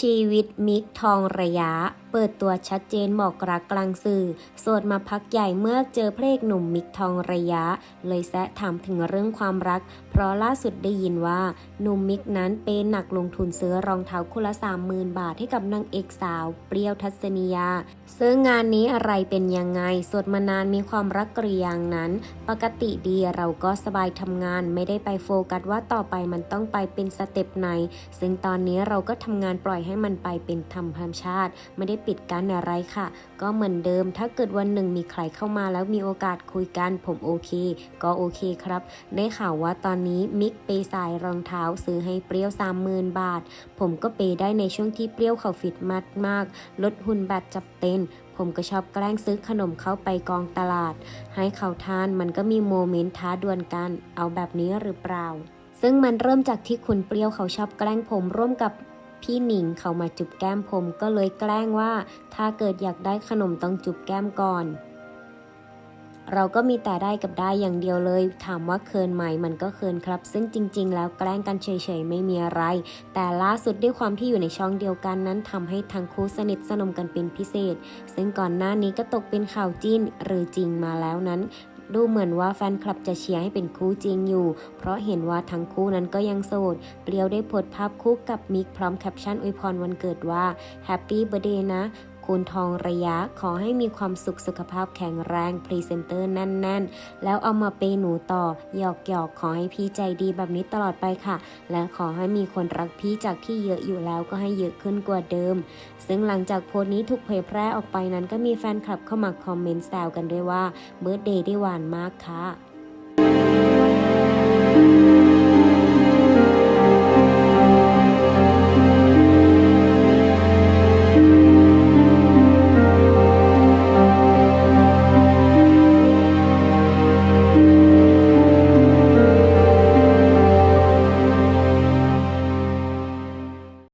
ชีวิตมิกทองระยะ เปิดตัวชัดเจนบอกรักกลางสื่อ โสดมาพักใหญ่เมื่อเจอพระเอกหนุ่มมิกทองระยะ เลยแซะถามถึงเรื่องความรัก เพราะล่าสุดได้ยินว่าหนุ่มมิกนั้นเป็นหนักลงทุนซื้อรองเท้าคู่ละ30,000 บาทให้กับนางเอกสาว เปรี้ยวทัศนียา ซึ่งงานนี้อะไรเป็นยังไงโสดมานานมีความรักกรียางนั้น ปกติดีเราก็สบายทำงานไม่ได้ไปโฟกัสว่าต่อไปมันต้องไปเป็นสเต็ปไหนซึ่งตอนนี้เราก็ทำงานปล่อยให้มันไปเป็นธรรมชาติ ไม่ได้ปิดกั้นอะไรค่ะ ก็เหมือนเดิม ถ้าเกิดวันหนึ่งมีใครเข้ามาแล้วมีโอกาสคุยกัน ผมโอเค ก็โอเคครับ ได้ข่าวว่าตอนนี้มิกเปย์สายรองเท้าซื้อให้เปรี้ยว 30,000 บาท ผมก็เปย์ได้ในช่วงที่เปรี้ยวเขาฟิตมากมาก ลดหุ่นแบบจับเต้นผมก็ชอบแกล้งซื้อขนมเข้าไปกองตลาด ให้เขาทานมันก็มีโมเมนต์ท้าดวลกัน เอาแบบนี้หรือเปล่า ซึ่งมันเริ่มจากที่คุณเปรี้ยวเขาชอบแกล้งผมร่วมกับ พี่หนิงเขามาจุบแก้มผมก็เลยแกล้งว่า ถ้าเกิดอยากได้ขนมต้องจุบแก้มก่อน เราก็มีแต่ได้กับได้อย่างเดียวเลย ถามว่าเคินไหมมันก็เคินครับ ซึ่งจริง ๆ แล้วแกล้งกันเฉยๆไม่มีอะไร แต่ล่าสุดด้วยความที่อยู่ในช่องเดียวกันนั้นทำให้ทั้งคู่สนิทสนมกันเป็นพิเศษ ซึ่งก่อนหน้านี้ก็ตกเป็นข่าวจิ้นหรือจริงมาแล้วนั้น ดูเหมือนว่าแฟนคลับจะเชียร์ให้เป็นคู่จริงอยู่ เพราะเห็นว่าทั้งคู่นั้นก็ยังโสด เปรียวได้โพสต์ภาพคู่กับมิกพร้อมแคปชั่นอวยพรวันเกิดว่า Happy Birthday นะ คุณทองระยะขอให้มีความสุขสุขภาพแข็งแรงพรีเซนเตอร์แน่นๆ แล้วเอามาเปหนูต่อหยอกหยอกขอให้พี่ใจดีแบบนี้ตลอดไปค่ะ และขอให้มีคนรักพี่จากที่เยอะอยู่แล้วก็ให้เยอะขึ้นกว่าเดิม ซึ่งหลังจากโพสต์นี้ถูกเผยแพร่ออกไปนั้นก็มีแฟนคลับเข้ามาคอมเมนต์แซวกันด้วยว่าเบิร์ดเดย์ได้หวานมากค่ะ